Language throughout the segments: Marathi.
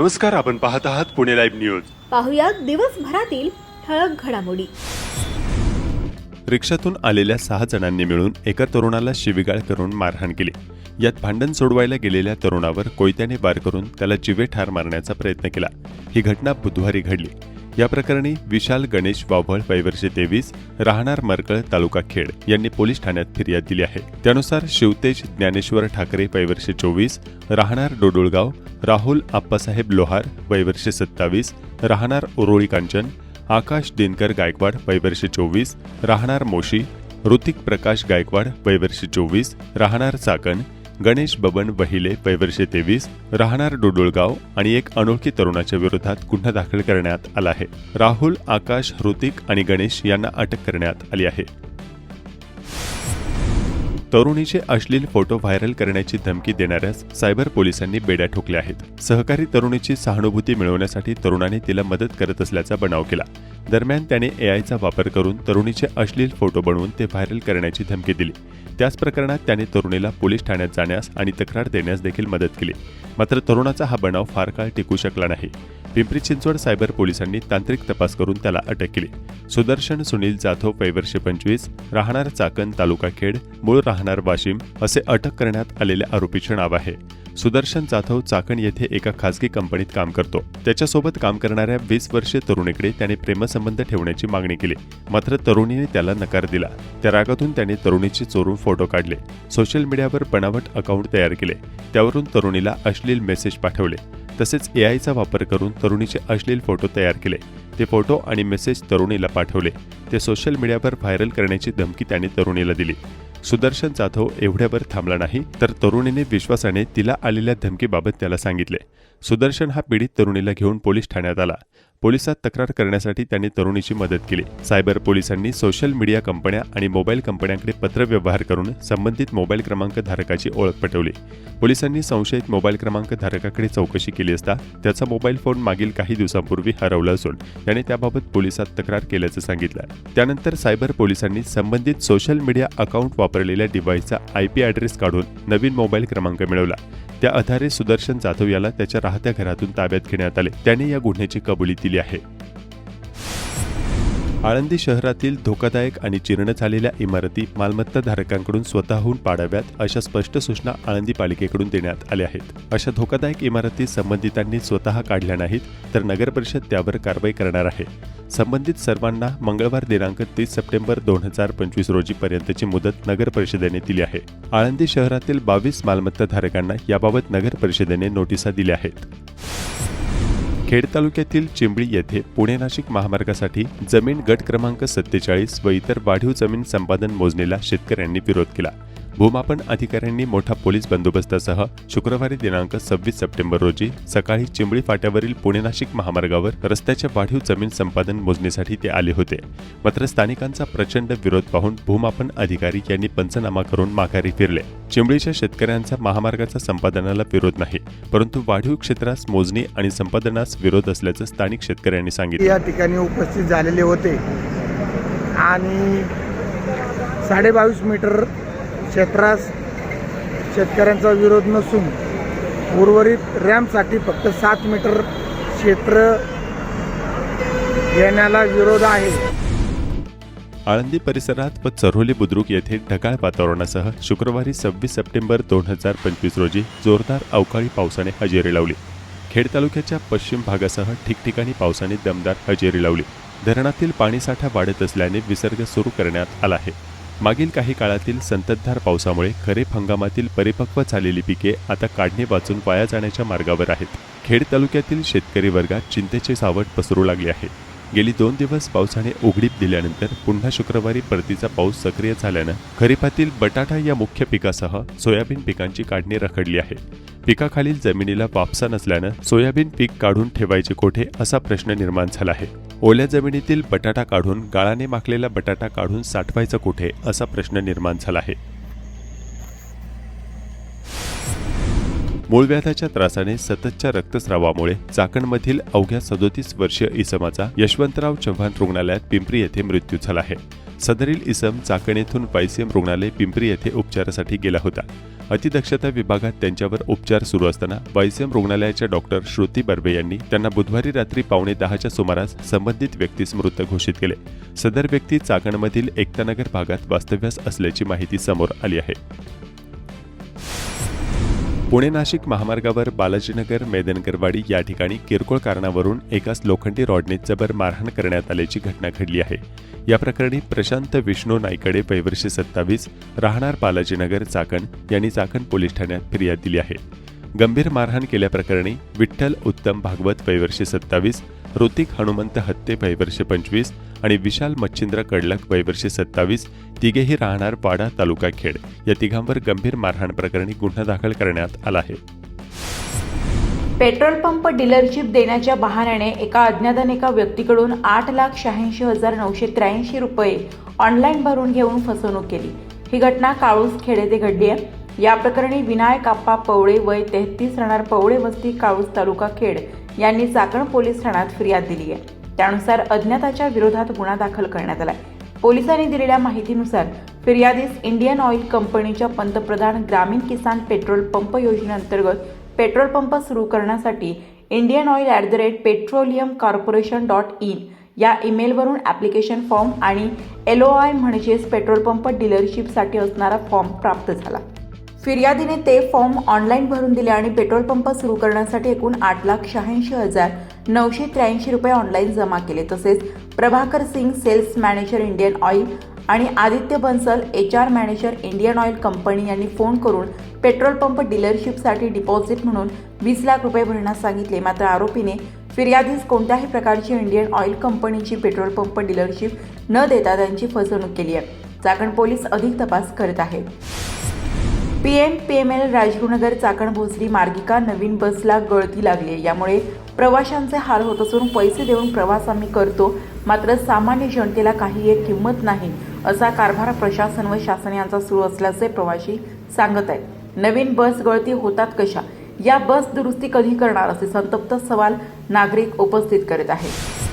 नमस्कार आपण पाहत आहात पुणे लाईव्ह न्यूज. पाहुयात दिवसभरातील ठळक घडामोडी. रिक्षातून आलेल्या सहा जणांनी मिळून एका तरुणाला शिवीगाळ करून मारहाण केली. यात भांडण सोडवायला गेलेल्या तरुणावर कोयत्याने वार करून त्याला जिवे ठार मारण्याचा प्रयत्न केला. ही घटना बुधवारी घडली. या प्रकरणी विशाल गणेश वावळ वयवर्षे तेवीस राहणार मरकळ तालुका खेड यांनी पोलीस ठाण्यात फिर्याद दिली आहे. त्यानुसार शिवतेज ज्ञानेश्वर ठाकरे वयवर्षे चोवीस राहणार डोडुळगाव राहुल आप्पासाहेब लोहार वयवर्षे सत्तावीस राहणार उरोळी कांचन आकाश दिनकर गायकवाड वयवर्षे चोवीस राहणार मोशी ऋतिक प्रकाश गायकवाड वयवर्षे चोवीस राहणार चाकण गणेश बबन वहिले वयवर्षे तेवीस राहणार डोडोळगाव आणि एक अनोळखी तरुणाच्या विरोधात गुन्हा दाखल करण्यात आला आहे. राहुल आकाश हृतिक आणि गणेश यांना अटक करण्यात आली आहे. तरुणीचे अश्लील फोटो व्हायरल करण्याची धमकी देणाऱ्यास सायबर पोलिसांनी बेड्या ठोकल्या आहेत. सहकारी तरुणीची सहानुभूती मिळवण्यासाठी तरुणाने तिला मदत करत असल्याचा बनाव केला. दरम्यान त्याने एआयचा वापर करून तरुणीचे अश्लील फोटो बनवून ते व्हायरल करण्याची धमकी दिली. त्याच प्रकरणात त्याने तरुणीला पोलीस ठाण्यात जाण्यास आणि तक्रार देण्यास देखील मदत केली. मात्र तरुणाचा हा बनाव फार काळ टिकू शकला नाही. पिंपरी चिंचवड सायबर पोलिसांनी तांत्रिक तपास करून त्याला अटक केली. सुदर्शन सुनील जाधव वयवर्षे पंचवीस राहणार चाकण तालुका खेड मूळ राहणार वाशिम असे अटक करण्यात आलेल्या आरोपीचे नाव आहे. सुदर्शन जाधव चाकण येथे एका खासगी कंपनीत काम करतो. त्याच्यासोबत काम करणाऱ्या वीस वर्षीय तरुणीकडे त्याने प्रेमसंबंध ठेवण्याची मागणी केली. मात्र तरुणीने त्याला नकार दिला. त्या रागातून त्याने तरुणीचे चोरून फोटो काढले. सोशल मीडियावर बनावट अकाउंट तयार केले. त्यावरून तरुणीला अश्लील मेसेज पाठवले. तसेच एआयचा वापर करून तरुणीचे अश्लील फोटो तयार केले. ते फोटो आणि मेसेज तरुणीला पाठवले. ते सोशल मीडियावर व्हायरल करण्याची धमकी त्याने तरुणीला दिली. सुदर्शन जाधव एवढ्यावर थांबला नाही तर तरुणीने विश्वासाने तिला आलेल्या धमकीबाबत त्याला सांगितले. सुदर्शन हा पीडित तरुणीला घेऊन पोलीस ठाण्यात आला. पोलिसात तक्रार करण्यासाठी त्यांनी तरुणीची मदत केली. सायबर पोलिसांनी सोशल मीडिया कंपन्या आणि मोबाईल कंपन्यांकडे पत्रव्यवहार करून संबंधित मोबाईल क्रमांक धारकाची ओळख पटवली. पोलिसांनी संशयित मोबाईल क्रमांक धारकाकडे चौकशी केली असता त्याचा मोबाईल फोन मागील काही दिवसांपूर्वी हरवला असून त्याने त्याबाबत पोलिसात तक्रार केल्याचं सांगितलं. त्यानंतर सायबर पोलिसांनी संबंधित सोशल मीडिया अकाउंट वापरलेल्या डिव्हाइसचा आय पी ॲड्रेस काढून नवीन मोबाईल क्रमांक मिळवला. त्या आधारे सुदर्शन जाधव याला त्याच्या राहत्या घरातून ताब्यात घेण्यात आले. त्याने या गुन्ह्याची कबुली दिली आहे. आळंदी शहरातील धोकादायक आणि जीर्ण झालेल्या इमारती मालमत्ता धारकांकडून स्वतःहून पाडाव्यात अशा स्पष्ट सूचना आळंदी पालिकेकडून देण्यात आल्या आहेत. अशा धोकादायक इमारती संबंधितांनी स्वतः काढल्या नाहीत तर नगर परिषद त्यावर कारवाई करणार आहे. संबंधित सर्वांना मंगळवार दिनांक तीस सप्टेंबर दोन हजार पंचवीस रोजी पर्यंतची मुदत नगर परिषदेने दिली आहे. आळंदी शहरातील बावीस मालमत्ता धारकांना याबाबत नगर परिषदेने नोटिसा दिल्या आहेत. खेड तालुक्यातील चिंबळी येथे पुणे नाशिक महामार्गासाठी जमीन गट क्रमांक सत्तेचाळीस व इतर वाढीव जमीन संपादन मोजणीला शेतकऱ्यांनी विरोध केला. भूमापन अधिकाऱ्यांनी मोठा पोलीस बंदोबस्तासह शुक्रवारी दिनांक सव्वीस सप्टेंबर रोजी सकाळी चिंबळी फाट्यावरील पुणे नाशिक महामार्गावर रस्त्याच्या वाढीव जमीन संपादन मोजणीसाठी ते आले होते. मात्र स्थानिकांचा प्रचंड विरोध पाहून भूमापन अधिकारी यांनी पंचनामा करून माघारी फिरले. चिंबळीच्या शेतकऱ्यांचा महामार्गाचा संपादनाला विरोध नाही परंतु वाढीव क्षेत्रास मोजणी आणि संपादनास विरोध असल्याचं स्थानिक शेतकऱ्यांनी सांगितलं. या ठिकाणी उपस्थित झालेले होते आणि साडेबावीस मीटर क्षेत्रास शेतकऱ्यांचा विरोध नसून उर्वरित रॅम्पसाठी फक्त सात मीटर क्षेत्र घेण्याला विरोध आहे. आळंदी परिसरात व चरोली बुद्रुक येथे ढगाळ वातावरणासह शुक्रवारी सव्वीस सप्टेंबर दोन हजार पंचवीस रोजी जोरदार अवकाळी पावसाने हजेरी लावली. खेड तालुक्याच्या पश्चिम भागासह ठिकठिकाणी पावसाने दमदार हजेरी लावली. धरणातील पाणीसाठा वाढत असल्याने विसर्ग सुरू करण्यात आला आहे. मागील काही काळातील संततधार पावसामुळे खरीप हंगामातील परिपक्व झालेली पिके आता काढणी वाचून वाया जाण्याच्या मार्गावर आहेत. खेड तालुक्यातील शेतकरी वर्गात चिंतेचे सावट पसरू लागले आहे. गेली दोन दिवस पावसाने उघडीप दिल्यानंतर पुन्हा शुक्रवारी परतीचा पाऊस सक्रिय झाल्यानं खरीपातील बटाटा या मुख्य पिकासह सोयाबीन पिकांची काढणी रखडली आहे. पिकाखालील जमिनीला वापसा नसल्यानं सोयाबीन पीक काढून ठेवायचे कोठे असा प्रश्न निर्माण झाला आहे. ओल्या जमिनीतील बटाटा काढून गाळाने माखलेला बटाटा काढून साठवायचा कुठे असा प्रश्न निर्माण झाला आहे. मूळव्याधाच्या त्रासाने सततच्या रक्तस्रावामुळे चाकणमधील अवघ्या सदोतीस वर्षीय इसमाचा यशवंतराव चव्हाण रुग्णालयात पिंपरी येथे मृत्यू झाला आहे. सदरील इसम चाकण येथून वायसीएम रुग्णालय पिंपरी येथे उपचारासाठी गेला होता. अतिदक्षता विभागात त्यांच्यावर उपचार सुरू असताना वायसीएम रुग्णालयाच्या डॉक्टर श्रुती बर्वे यांनी त्यांना बुधवारी रात्री पावणे दहाच्या सुमारास संबंधित व्यक्तीस मृत घोषित केले. सदर व्यक्ती चाकणमधील एकतानगर भागात वास्तव्यास असल्याची माहिती समोर आली आहे. पुणे नाशिक महामार्गावर बालाजीनगर मेदनकरवाडी या ठिकाणी किरकोळ कारणावरून एकाच लोखंडी रॉडने जबर मारहाण करण्यात आल्याची घटना घडली आहे. या प्रकरणी प्रशांत विष्णू नायकडे पैवर्षी सत्तावीस राहणार बालाजीनगर चाकण यांनी चाकण पोलीस ठाण्यात फिर्याद दिली आहे. गंभीर मारहाण केल्याप्रकरणी विठ्ठल उत्तम भागवत पैवर्षी सत्तावीस ऋतिक हनुमंत हत्ते वैवर्षे पंचवीस आणि विशाल मच्छिंद्र कडलक वैवर्षे सत्तावीस तिघेही राहणार वाडा तालुका खेड. या तिघांवर गंभीर मारहाण प्रकरणी गुन्हा दाखल करण्यात आला आहे. पेट्रोल पंप डीलरशिप देण्याच्या बहाण्याने एका अज्ञाताने एका व्यक्तीकडून आठ लाख शहाऐंशी हजार नऊशे त्र्याऐंशी रुपये ऑनलाईन भरून घेऊन फसवणूक केली. ही घटना काळूस खेड येथे घडली आहे. या प्रकरणी विनायक आप्पा पवळे वय तेहतीस राहणार पवळे वस्ती काळूस तालुका खेड. यांनी चाकण पोलीस ठाण्यात फिर्याद दिली आहे त्यानुसार अज्ञाताच्या विरोधात गुन्हा दाखल करण्यात आलाय. पोलिसांनी दिलेल्या माहितीनुसार फिर्यादीस इंडियन ऑइल कंपनीच्या पंतप्रधान ग्रामीण किसान पेट्रोल पंप योजनेअंतर्गत पेट्रोल पंप सुरू करण्यासाठी Indian oil at the rate petroleum corporation dot in या ईमेलवरून ॲप्लिकेशन फॉर्म आणि एल ओ आय म्हणजेच पेट्रोल पंप डीलरशिपसाठी असणारा फॉर्म प्राप्त झाला. फिर्यादीने ते फॉर्म ऑनलाईन भरून दिले आणि पेट्रोल पंप सुरू करण्यासाठी एकूण आठ लाख शहाऐंशी हजार नऊशे त्र्याऐंशी रुपये ऑनलाईन जमा केले. तसेच Prabhakar Singh sales manager Indian oil आणि Aditya Bansal H R manager Indian oil company यांनी फोन करून पेट्रोल पंप डीलरशिपसाठी डिपॉझिट म्हणून वीस लाख रुपये भरण्यास सांगितले. मात्र आरोपीने फिर्यादीस कोणत्याही प्रकारची इंडियन ऑइल कंपनीची पेट्रोल पंप डीलरशिप न देता त्यांची फसवणूक केली आहे. चाकण पोलीस अधिक तपास करत आहेत. P M P M L Rajgurunagar Chakan Bhosari मार्गिका नवीन बसला गळती लागली आहे. यामुळे प्रवाशांचे हाल होत असून पैसे देऊन प्रवास आम्ही करतो. मात्र सामान्य जनतेला काही एक किंमत नाही असा कारभार प्रशासन व शासन यांचा सुरू असल्याचे प्रवासी सांगत आहेत. नवीन बस गळती होतात कशा? या बस दुरुस्ती कधी करणार? असे संतप्त सवाल नागरिक उपस्थित करत आहेत.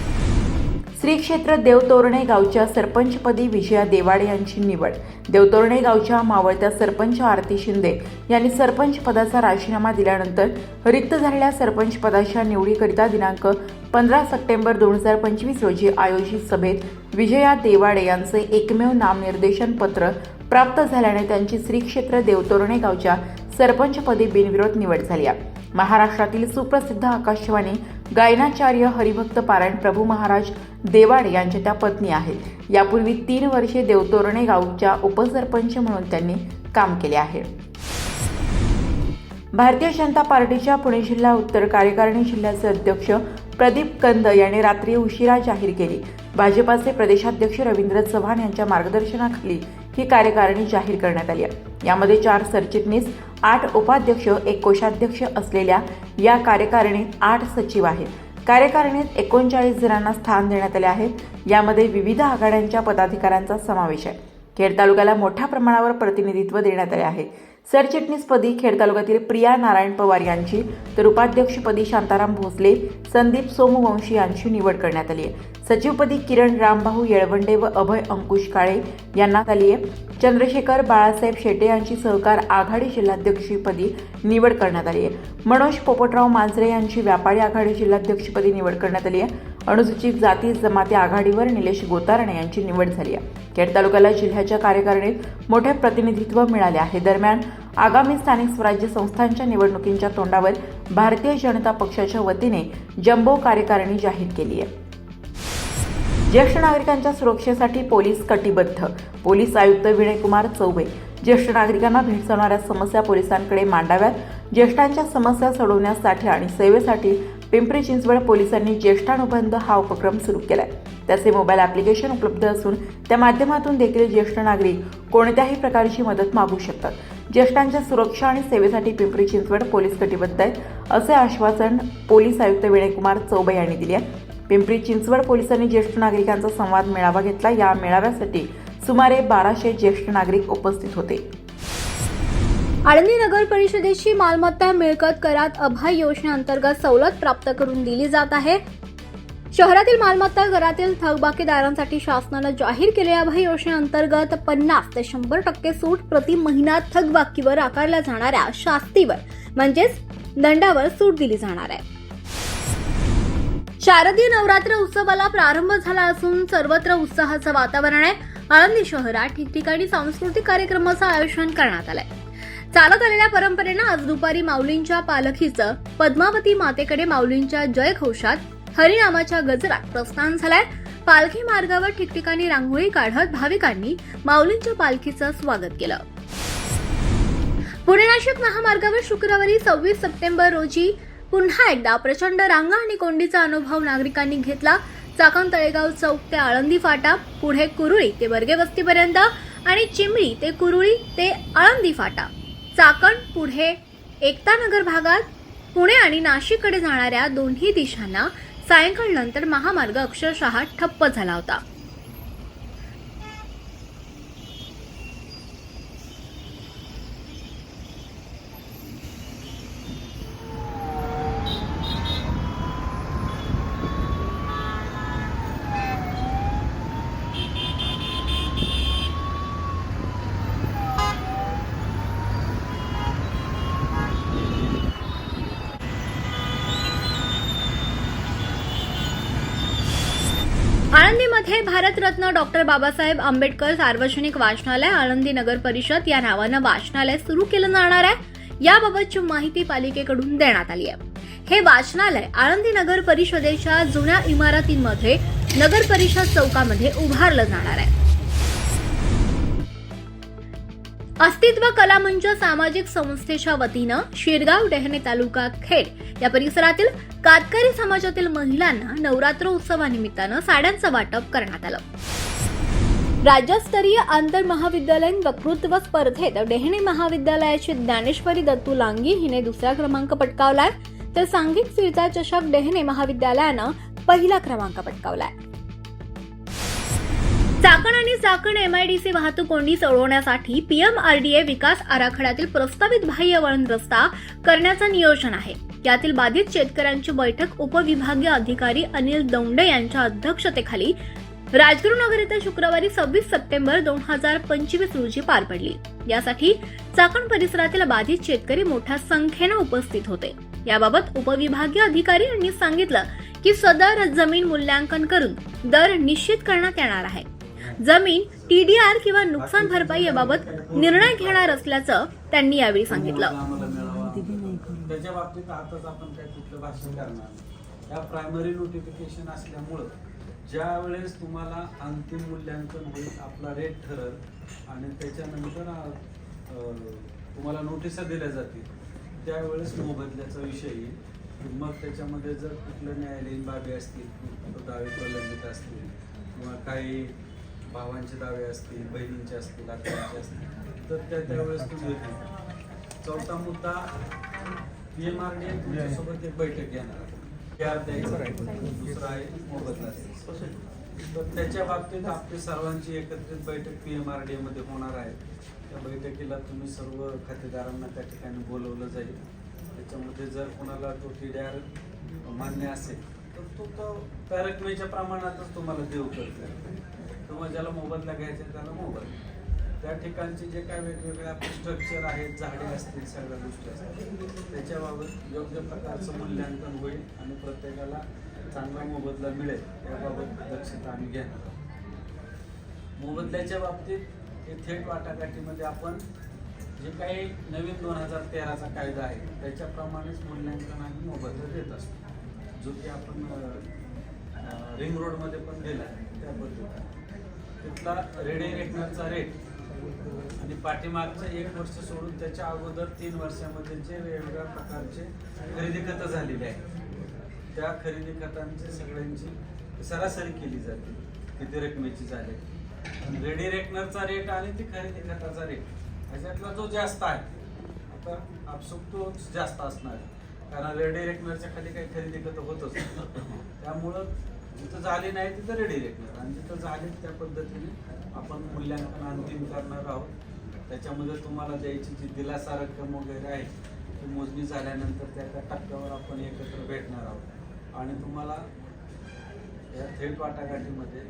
श्री क्षेत्र देवतोरणे गावच्या सरपंचपदी विजया देवाडे यांची निवड. देवतोरणे गावच्या मावळत्या सरपंच आरती शिंदे यांनी सरपंच पदाचा राजीनामा दिल्यानंतर रिक्त झालेल्या सरपंच पदाच्या निवडीकरिता दिनांक पंधरा सप्टेंबर दोन हजार पंचवीस रोजी आयोजित सभेत विजया देवाडे यांचे एकमेव नामनिर्देशन पत्र प्राप्त झाल्याने त्यांची श्री क्षेत्र देवतोरणे गावच्या सरपंचपदी बिनविरोध निवड झाली आहे. महाराष्ट्रातील सुप्रसिद्ध आकाशवाणी गायनाचार्य हरिभक्त पारायण प्रभू महाराज देवाडे यांच्या त्या पत्नी आहेत. यापूर्वी तीन वर्षे देवतोरणे गावच्या उपसरपंच म्हणून त्यांनी काम केले आहे. भारतीय जनता पार्टीच्या पुणे जिल्हा उत्तर कार्यकारिणी जिल्ह्याचे अध्यक्ष प्रदीप कंद यांनी रात्री उशिरा जाहीर केली. भाजपाचे प्रदेशाध्यक्ष रवींद्र चव्हाण यांच्या मार्गदर्शनाखाली ही कार्यकारिणी जाहीर करण्यात आली आहे. यामध्ये चार सरचिटणीस आठ उपाध्यक्ष एक कोषाध्यक्ष असलेल्या या कार्यकारिणीत आठ सचिव आहेत. कार्यकारिणीत एकोणचाळीस जणांना स्थान देण्यात आले आहेत यामध्ये विविध आघाड्यांच्या पदाधिकाऱ्यांचा समावेश आहे. खेड तालुक्याला मोठ्या प्रमाणावर प्रतिनिधित्व देण्यात आले आहे. सरचिटणीसपदी खेड तालुक्यातील प्रिया नारायण पवार यांची तर उपाध्यक्षपदी शांताराम भोसले संदीप सोमवंशी यांची निवड करण्यात आली आहे. सचिवपदी किरण रामभाऊ येळवंडे व अभय अंकुश काळे यांना आली आहे. चंद्रशेखर बाळासाहेब शेटे यांची सहकार आघाडी जिल्हाध्यक्षपदी निवड करण्यात आली आहे. मनोज पोपटराव मांजरे यांची व्यापारी आघाडी जिल्हाध्यक्षपदी निवड करण्यात आली आहे. अनुसूचित जाती जमाती आघाडीवर निलेश गोतारणे यांची निवड झाली आहे. खेड तालुक्याला जिल्ह्याच्या कार्यकारिणीत मोठे प्रतिनिधित्व मिळाले आहे. दरम्यान आगामी स्थानिक स्वराज्य संस्थांच्या निवडणुकींच्या तोंडावर भारतीय जनता पक्षाच्या वतीने जम्बो कार्यकारिणी जाहीर केली आहे. ज्येष्ठ नागरिकांच्या सुरक्षेसाठी पोलीस कटिबद्ध. पोलीस आयुक्त विनयकुमार चौबे ज्येष्ठ नागरिकांना भेडसावणाऱ्या समस्या पोलिसांकडे मांडाव्यात. ज्येष्ठांच्या समस्या सोडवण्यासाठी आणि सेवेसाठी पिंपरी चिंचवड पोलिसांनी ज्येष्ठानुबंध हा उपक्रम सुरू केलाय. त्याचे मोबाईल ॲप्लिकेशन उपलब्ध असून त्या माध्यमातून देखील ज्येष्ठ नागरिक कोणत्याही प्रकारची मदत मागू शकतात. ज्येष्ठांच्या सुरक्षा आणि सेवेसाठी पिंपरी चिंचवड पोलीस कटिबद्ध आहेत असे आश्वासन पोलीस आयुक्त विनयकुमार चौबे यांनी दिले आहे. पिंपरी चिंचवड पोलिसांनी ज्येष्ठ नागरिकांचा संवाद मेळावा घेतला. या मेळाव्यासाठी सुमारे बाराशे ज्येष्ठ नागरिक उपस्थित होते. आळंदी नगर परिषदेची मालमत्ता मिळकत करात अभय योजनेअंतर्गत सवलत प्राप्त करून दिली जात आहे. शहरातील मालमत्ता घरातील थकबाकीदारांसाठी शासनानं जाहीर केलेल्या अभय योजनेअंतर्गत पन्नास ते शंभर टक्के सूट प्रति महिना थकबाकीवर आकारल्या जाणाऱ्या शास्तीवर म्हणजेच दंडावर सूट दिली जाणार आहे. शारदीय नवरात्र उत्सवाला प्रारंभ झाला असून सर्वत्र उत्साहाचं वातावरण आहे. आळंदी शहरात ठिकठिकाणी सांस्कृतिक कार्यक्रमाचं आयोजन करण्यात आलंय. चालत आलेल्या परंपरेनं आज दुपारी माऊलींच्या पालखीचं पद्मावती मातेकडे माऊलींच्या जयघोषात हरिनामाच्या गजरात प्रस्थान झालंय. पालखी मार्गावर ठिकठिकाणी रांगोळी काढत भाविकांनी माऊलींच्या पालखीचं स्वागत केलं. पुणे नाशिक महामार्गावर शुक्रवारी सव्वीस सप्टेंबर रोजी पुन्हा एकदा प्रचंड रांगा आणि कोंडीचा अनुभव नागरिकांनी घेतला. चाकण तळेगाव चौक ते आळंदी फाटा पुढे कुरुळी ते बर्गे वस्तीपर्यंत आणि चिमळी ते कुरुळी ते आळंदी फाटा. चाकण पुढे एकतानगर भागात पुणे आणि नाशिककडे जाणाऱ्या दोन्ही दिशांना सायंकाळनंतर महामार्ग अक्षरशः ठप्प झाला होता. हे भारतरत्न डॉक्टर बाबासाहेब आंबेडकर सार्वजनिक वाचनालय आळंदी नगर परिषद या नावानं वाचनालय सुरू केलं जाणार आहे. याबाबतची माहिती पालिकेकडून देण्यात आली आहे. हे वाचनालय आळंदी नगर परिषदेच्या जुन्या इमारतींमध्ये नगर परिषद चौकामध्ये उभारलं जाणार आहे. अस्तित्व कला मंच सामाजिक संस्थेच्या वतीनं शिरगाव डेहणे तालुका खेड या परिसरातील कातकरी समाजातील महिलांना नवरात्र उत्सवानिमित्तानं साड्यांचं वाटप करण्यात आलं. राज्यस्तरीय आंतर महाविद्यालयीन वक्तृत्व स्पर्धेत डेहणे महाविद्यालयाची ज्ञानेश्वरी दत्तू लांगी हिने दुसरा क्रमांक पटकावलाय. तर सांघिक फिरता चषक डेहणे महाविद्यालयानं पहिला क्रमांक पटकावलाय. चाकण आणि चाकण एमआयडीसी वाहतूक कोंडी सोडवण्यासाठी पीएमआरडीए विकास आराखड्यातील प्रस्तावित बाह्य वळण रस्ता करण्याचं नियोजन आहे. यातील बाधित शेतकऱ्यांची बैठक उपविभागीय अधिकारी अनिल दौंडे यांच्या अध्यक्षतेखाली राजगुरुनगर येथे शुक्रवारी सव्वीस सप्टेंबर दोन हजार पंचवीस रोजी पार पडली. यासाठी चाकण परिसरातील बाधित शेतकरी मोठ्या संख्येनं उपस्थित होते. याबाबत उपविभागीय अधिकारी यांनी सांगितलं की सदर जमीन मूल्यांकन करून दर निश्चित करण्यात येणार आहे. जमीन टीडीआर किंवा नुकसान भरपाई याबाबत निर्णय घेणार असल्याचं त्यांनी यावेळी सांगितलं. आम्हाला त्याच्या बाबतीत आताच आपण काय कुठलं भाषण करणार? या प्रायमरी नोटिफिकेशन असल्यामुळं ज्या वेळेस तुम्हाला अंतिम मूल्यांकन होईल आपला रेट ठरल आणि त्याच्यानंतर तुम्हाला नोटिसा दिल्या जातील त्यावेळेस मोबदल्याचा विषय येईल. मग त्याच्यामध्ये जर कुठलं न्यायालयीन बाबी असतील दावे प्रलंबित असतील किंवा काही भावांचे दावे असतील बहिणींचे असतील आत्यांचे असतील तर त्या त्यावेळेस तुम्ही येतील. चौथा मुद्दा पी एम आर डी तुमच्यासोबत एक बैठक घेणार दुसरा आहे मोबदला. तर त्याच्या बाबतीत आपली सर्वांची एकत्रित बैठक पी एम आर डी मध्ये होणार आहे. त्या बैठकीला तुम्ही सर्व खातेदारांना त्या ठिकाणी बोलवलं जाईल. त्याच्यामध्ये जर कोणाला तो टी डी आर मान्य असेल तर तो तो त्या रकमेच्या प्रमाणातच तुम्हाला देऊ करतो किंवा ज्याला मोबदला घ्यायचा आहे त्याला मोबदला. त्या ठिकाणचे जे काय वेगवेगळे स्ट्रक्चर आहेत झाडे असतील सगळ्या गोष्टी असतील त्याच्याबाबत योग्य प्रकारचं मूल्यांकन होईल आणि प्रत्येकाला चांगला मोबदला मिळेल याबाबत दक्षता आम्ही घेणार आहोत. मोबदल्याच्या बाबतीत हे थेट वाटाघाटीमध्ये आपण जे काही नवीन दोन हजार तेराचा कायदा आहे त्याच्याप्रमाणेच मूल्यांकन आणि मोबदला देत असतो. जो की आपण रिंग रोडमध्ये पण दिला त्या पद्धतीने. तिथला रेडे रेट आणि पाठीमागचं एक वर्ष सोडून त्याच्या अगोदर तीन वर्षामध्ये जे वेगवेगळ्या प्रकारचे खरेदी खतं झालेली आहेत त्या खरेदी खतांची सगळ्यांची सरासरी केली जाते किती रकमेची झाली. रेडी रेकनरचा रेट आणि ती खरेदी खताचा रेट ह्याच्यातला जो जास्त आहे आता आपसुक तो जास्त असणार आहे. कारण रेडी रेकनरच्या खाली काही खरेदी खतं होतच त्यामुळं जिथं झाली नाही तिथं रेडी रेटणार आणि जिथं झाले त्या पद्धतीने आपण मूल्यांकन अंतिम करणार आहोत. त्याच्यामध्ये तुम्हाला द्यायची जी दिलासा रक्कम वगैरे आहे ती मोजणी झाल्यानंतर त्या त्या टप्प्यावर आपण एकत्र भेटणार आहोत. आणि तुम्हाला या थेट वाटाघाटीमध्ये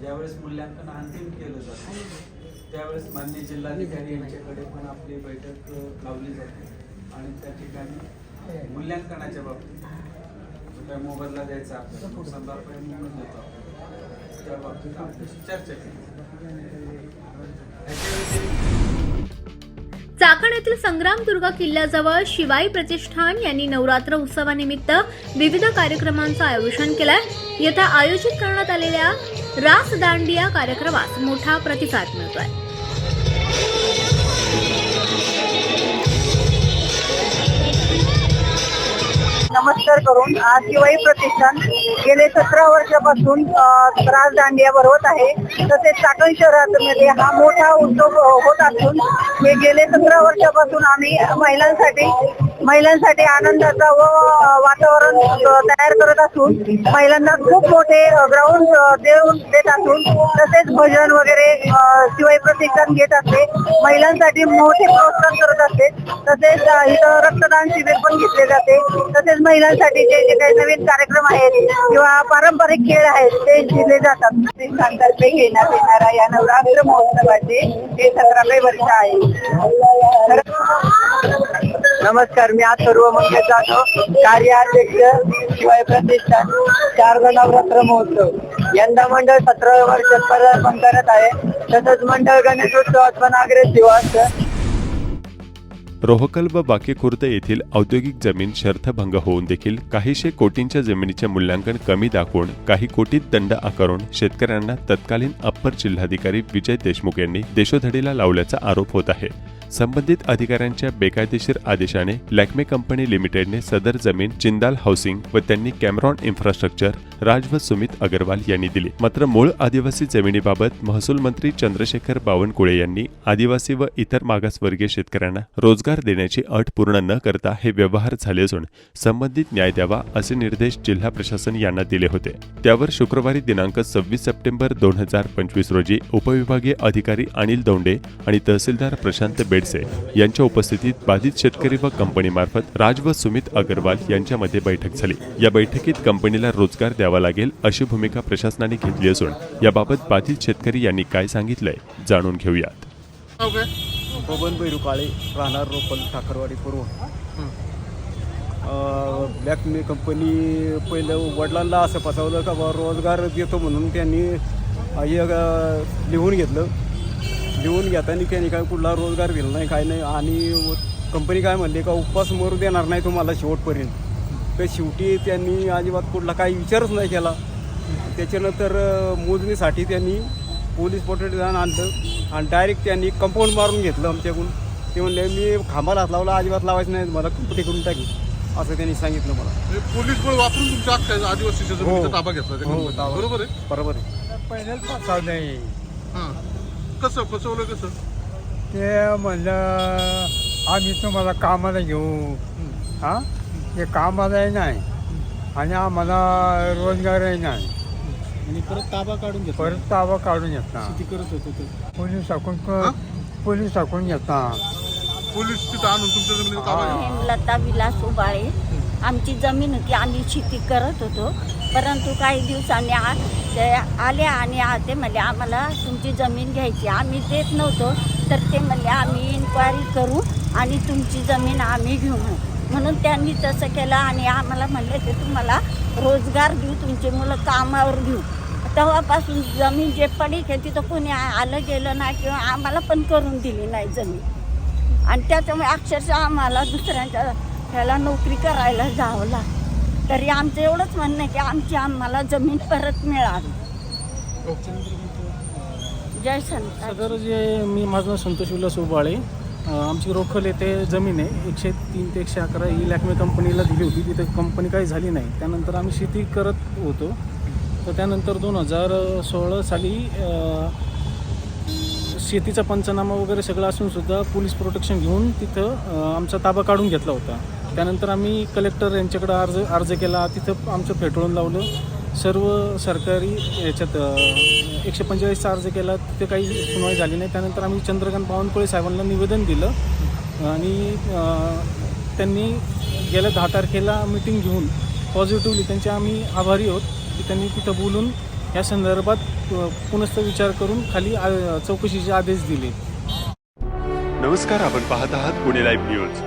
ज्यावेळेस मूल्यांकन अंतिम केलं जातं त्यावेळेस माननीय जिल्हाधिकारी यांच्याकडे पण आपली बैठक लावली जाते. आणि त्या ठिकाणी मूल्यांकनाच्या बाबतीत काय मोबदला द्यायचा आपल्याला नुकसान भरपाई म्हणून देतो त्या बाबतीत आपल्याशी चर्चा केली. चाकण येथील संग्रामदुर्ग किल्ल्याजवळ शिवाई प्रतिष्ठान यांनी नवरात्र उत्सवानिमित्त विविध कार्यक्रमांचं आयोजन केलंय. येथे आयोजित करण्यात आलेल्या रास दांडिया कार्यक्रमास मोठा प्रतिसाद मिळतोय. नमस्कार करून आज शिवाई प्रतिष्ठान गेले सतरा वर्षापासून त्रास दांडिया भरवत आहे. तसेच चाकण शहरामध्ये हा मोठा उत्सव होत असून हे गेले सतरा वर्षापासून आम्ही महिलांसाठी महिलांसाठी आनंदाचा व वातावरण तयार करत असून महिलांना खूप मोठे ग्राउंड देऊन देत असून तसेच भजन वगैरे शिवाय प्रशिक्षण घेत असते. महिलांसाठी मोठे प्रोत्साहन करत असते. तसेच इथं रक्तदान शिबिर पण घेतले जाते. तसेच महिलांसाठी जे जे काही नवीन कार्यक्रम आहेत किंवा पारंपरिक खेळ आहेत ते दिले जातात. प्रतिष्ठानतर्फे घेण्यात येणारा या नवरात्र महोत्सवाचे हे सतरावे वर्ष आहे. नमस्कार मी अथर्व सर्व मंगल जाधव कार्याध्यक्ष शिवाय प्रतिष्ठान शारद नवरात्र महोत्सव. यंदा मंडळ सतरा वर्ष पदार्पण करत आहे. तसंच मंडळ गणेशोत्सवात पण अग्रेसिव्ह असतं रोहकल व बाकी खुर्द येथील औद्योगिक जमीन शर्थभंग होऊन देखील काहीशे कोटींच्या जमिनीचे मूल्यांकन कमी दाखवून काही कोटीत दंड आकारून शेतकऱ्यांना तत्कालीन अप्पर जिल्हाधिकारी विजय देशमुख यांनी देशोधडीला लावल्याचा आरोप होत आहे. संबंधित अधिकाऱ्यांच्या बेकायदेशीर आदेशाने लॅक्मे कंपनी लिमिटेडने सदर जमीन जिंदाल हाऊसिंग व त्यांनी कॅमरॉन इन्फ्रास्ट्रक्चर राज व सुमित अग्रवाल यांनी दिली. मात्र मूळ आदिवासी जमिनीबाबत महसूल मंत्री चंद्रशेखर बावनकुळे यांनी आदिवासी व इतर मागासवर्गीय शेतकऱ्यांना रोजगार देण्याची अट पूर्ण न करता हे व्यवहार झाले असून संबंधित न्याय द्यावा असे निर्देश जिल्हा प्रशासन यांना दिले होते. त्यावर शुक्रवारी दिनांक सव्वीस सप्टेंबर दोन हजार पंचवीस रोजी उपविभागीय अधिकारी अनिल दौंडे आणि तहसीलदार प्रशांत बेडसे यांच्या उपस्थितीत बाधित शेतकरी व कंपनीमार्फत राज व सुमित अग्रवाल यांच्यामध्ये बैठक झाली. या बैठकीत कंपनीला रोजगार द्यावा लागेल अशी भूमिका प्रशासनाने घेतली असून याबाबत बाधित शेतकरी यांनी काय सांगितलंय जाणून घेऊयात. बबन बैरू काळे राहणार रोपल ठाकरवाडी पूर्व. ब्लॅक मी कंपनी पहिलं वडिलांना असं फसवलं का रोजगार देतो म्हणून त्यांनी हे लिहून घेतलं. लिहून घेताना त्यांनी काय कुठला रोजगार दिला नाही काय नाही. आणि कंपनी काय म्हणली का उपवास मरू देणार नाही तुम्हाला शेवटपर्यंत. तर शेवटी त्यांनी अजिबात कुठला काही विचारच नाही केला. त्याच्यानंतर मोजणीसाठी त्यांनी पोलीस पोटेजान आणलं. आणि डायरेक्ट त्यांनी कंपाऊंड मारून घेतलं आमच्याकडून. ते म्हणले मी खांबाला हात लावला अजिबात लावायचं नाही मला कंपनी करून टाकी असं त्यांनी सांगितलं मला. पोलीस बळ वापरून तुमच्या आदिवासीच्या हो. ताबा घेतला हो. बरोबर आहे? बरोबर आहे. पहिल्याच नाही. कसं फसवलं कसं? ते म्हणलं आम्ही तुम्हाला कामाला घेऊ. हा? ते कामालाही नाही. आणि आम्हाला रोजगारही नाही. आणि परत ताबा काढून घेतला. परत ताबा काढून घेतला. शेती करत होतो ते. पोलीस टाकून हा? पोलीस टाकून घेतला. पोलीस तिथं आणून तुमच्या ताबा घेतला. हेमलता विलास उबाळे. आमची जमीन होती आम्ही शेती करत होतो. परंतु काही दिवसांनी आ- ते आले आणि आ- ते म्हणले आम्हाला तुमची जमीन घ्यायची आम्ही देत नव्हतो तर ते म्हणले आम्ही इन्क्वायरी करू आणि तुमची जमीन आम्ही घेऊ म्हणून. म्हणून त्यांनी तसं केलं आणि आम्हाला म्हणले ते तुम्हाला रोजगार देऊ तुमचे मुलं कामावर घेऊ. तेव्हापासून जमीन जे पडीक आहे तिथं कोणी आलं गेलं नाही किंवा आम्हाला पण करून दिली नाही जमीन. आणि त्याच्यामुळे अक्षरशः आम्हाला दुसऱ्यांच्या ह्याला नोकरी करायला जावं लागतं. तरी आमचं एवढंच म्हणणं आहे की आमची आम्हाला जमीन परत मिळावी. जय संत. सदर जे मी माझं नाव संतोष विलास उबाळे. अ, आमची रोखल येथे जमीन आहे. एकशे तीन ते एकशे अकरा ही लॅक्मे कंपनीला दिली होती. तिथे कंपनी काही झाली नाही. त्यानंतर आम्ही शेती करत होतो. तर त्यानंतर दोन हजार सोळा साली अ, शेतीचा पंचनामा वगैरे सगळं असून सुद्धा पोलीस प्रोटेक्शन घेऊन तिथं अ, आमचा ताबा काढून घेतला होता. त्यानंतर आम्ही कलेक्टर यांच्याकडं अर्ज अर्ज केला. तिथं आमचं फेटाळून लावलं. सर्व सरकारी याच्यात एकशे पंचेचाळीसचा अर्ज केला. तिथे काही सुनवाई झाली नाही. त्यानंतर आम्ही चंद्रकांत बावनकुळे साहेबांना निवेदन दिलं. आणि त्यांनी गेल्या दहा तारखेला मिटिंग घेऊन पॉझिटिव्हली त्यांचे आम्ही आभारी आहोत. की त्यांनी तिथं बोलून या संदर्भात पुनस्त विचार करून खाली आ- चौकशीचे आदेश दिले. नमस्कार. आपण पाहत आहात पुणे लाईव्ह न्यूज